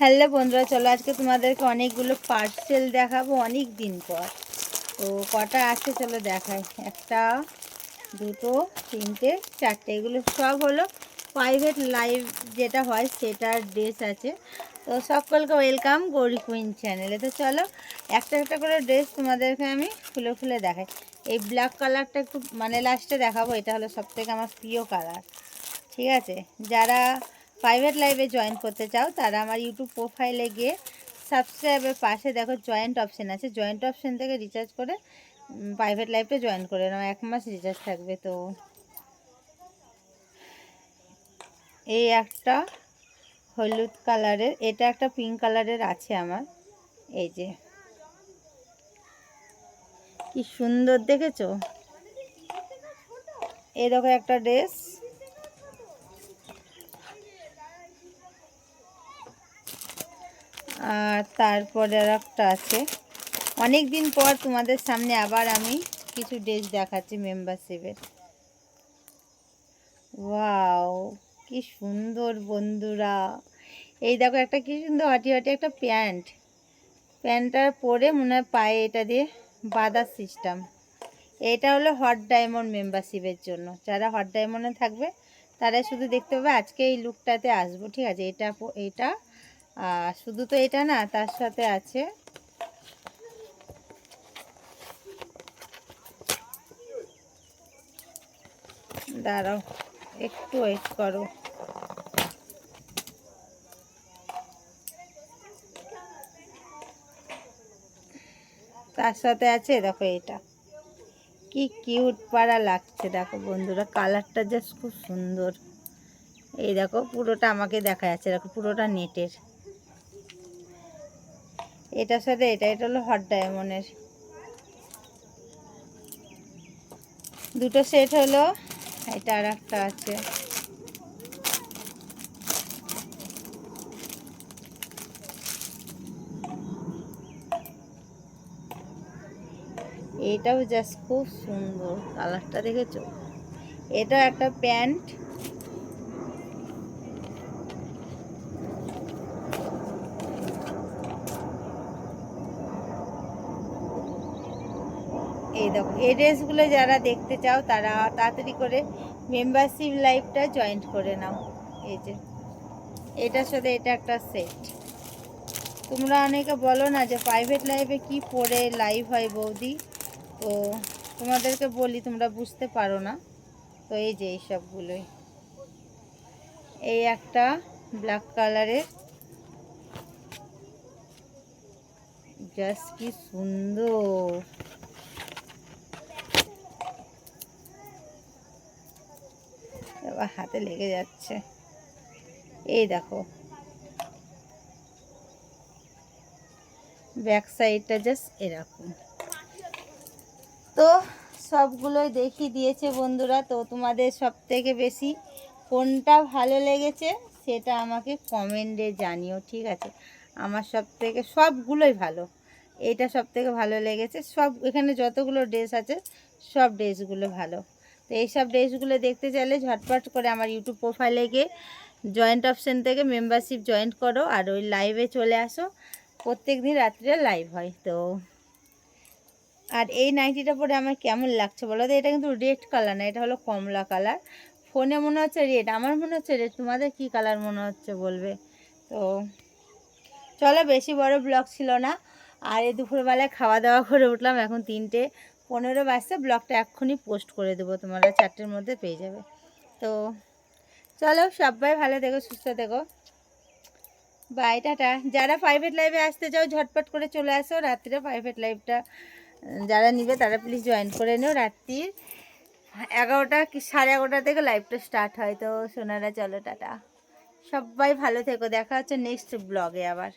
Hello বন্ধুরা, চলো আজকে তোমাদেরকে অনেকগুলো পার্সেল দেখাবো অনেক দিন পর। তো কটা আছে চলো দেখাই। একটা, দুটো, তিনটে, চারটে, এগুলো সব হলো প্রাইভেট লাইভ যেটা হয় সেটার ড্রেস আছে। তো সকলকে ওয়েলকাম গৌরী কুইন চ্যানেলে তো চলো, একটা একটা করে ড্রেস তোমাদেরকে আমি খুলে খুলে দেখাই। এই ব্ল্যাক কালারটা একটু মানে লাস্টে দেখাবো, এটা হলো সবথেকে আমার প্রিয় কালার ঠিক আছে? যারা প্রাইভেট লাইভে জয়েন করতে চাও, তারা আমার ইউটিউব প্রোফাইলে গিয়ে সাবস্ক্রাইবের পাশে দেখো জয়েন্ট অপশান আছে। জয়েন্ট অপশান থেকে রিচার্জ করে প্রাইভেট লাইভে জয়েন করে নাও। এক মাস রিচার্জ থাকবে তো। এই একটা হলুদ কালারের এটা একটা পিঙ্ক কালারের আছে আমার। এই যে। কি সুন্দর দেখেছ? এই দেখো একটা ড্রেস আর তারপরে আর একটা আছে। অনেক দিন পর তোমাদের সামনে আবার আমি কিছু ড্রেস দেখাচ্ছি মেম্বারশিপের ওয়াও কি সুন্দর বন্ধুরা। এই দেখো একটা কি সুন্দর হাঁটি হাঁটি একটা প্যান্ট। প্যান্টটা পরে মনে হয় পায়ে এটা দিয়ে বাঁধার সিস্টেম এটা হলো হট ডায়মন্ড মেম্বারশিপের জন্য। যারা হট ডায়মন্ডে থাকবে তারা শুধু দেখতে পাবে আজকে এই লুকটাতে আসব। ঠিক আছে, এটা এটা আর শুধু তো এটা না, তার সাথে আছে দাঁড়াও, একটু ওয়েট করো। তার সাথে আছে, দেখো এটা। কি কিউট পাড়া লাগছে, দেখো বন্ধুরা কালারটা জাস্ট খুব সুন্দর। এই দেখো, পুরোটা আমাকে দেখা যাচ্ছে দেখো পুরোটা নেটের এটার সাথে এটা এটা হলো হট ডায়মন্ডের দুটো সেট হলো, এটা আর একটা আছে। এটাও জাস্ট খুব সুন্দর কালারটা দেখেছ? এটা একটা প্যান্ট। এই দেখো, এই ড্রেসগুলো যারা দেখতে চাও, তারা তাড়াতাড়ি করে মেম্বারশিপ লাইফটা জয়েন্ট করে নাও। এই যে, এটার সাথে এটা একটা সেট তোমরা অনেকে বলো না যে প্রাইভেট লাইভে কি পড়ে লাইভ হয় বৌদি? তো তোমাদেরকে বলি, তোমরা বুঝতে পারো না। তো এই যে এই সবগুলোই। এই একটা ব্ল্যাক কালারের জাস্ট কি সুন্দর। এবার হাতে লেগে যাচ্ছে। এই দেখো। ব্যাক সাইডটা জাস্ট এরকম। তো সবগুলোই দেখিয়ে দিয়েছে বন্ধুরা। তো তোমাদের সব থেকে বেশি কোনটা ভালো লেগেছে সেটা আমাকে কমেন্টে জানিও, ঠিক আছে? আমার সব থেকে সবগুলোই ভালো। এটা সব থেকে ভালো লেগেছে। সব এখানে যতগুলো ড্রেস আছে, সব ড্রেসগুলো ভালো। তো এইসব ড্রেসগুলো দেখতে চাইলে ঝটপট করে আমার ইউটিউব প্রোফাইলে গিয়ে জয়েন্ট অপশান থেকে মেম্বারশিপ জয়েন্ট করো আর ওই লাইভে চলে আসো। প্রত্যেক দিন রাত্রে লাইভ হয় তো। আর এই নাইটিটা পরে আমার কেমন লাগছে বলো তো? এটা কিন্তু রেড কালার না, এটা হলো কমলা কালার ফোনে মনে হচ্ছে রেড আমার মনে হচ্ছে রেড তোমাদের কি কালার মনে হচ্ছে বলবে? তো চলো, বেশি বড় ব্লগ ছিল না। আর এই দুপুরবেলায় খাওয়া দাওয়া করে উঠলাম এখন তিনটে। পনেরো বাজছে ব্লগটা এক্ষুনি পোস্ট করে দেবো, তোমরা চারটের মধ্যে পেয়ে যাবে। তো চলো, সবাই ভালো থেকো, সুস্থ থেকো। By tata. যারা প্রাইভেট লাইভে আসতে চাও, ঝটপট করে চলে আসো। রাত্রে প্রাইভেট লাইভটা যারা নিবে তারা প্লিজ জয়েন করে নিও। রাত্রির এগারোটা কি সাড়ে এগারোটা থেকে লাইভটা স্টার্ট হয়। তো সোনারা, চলো, টাটা। সবাই ভালো থেকো। দেখা হচ্ছে নেক্সট ব্লগে আবার।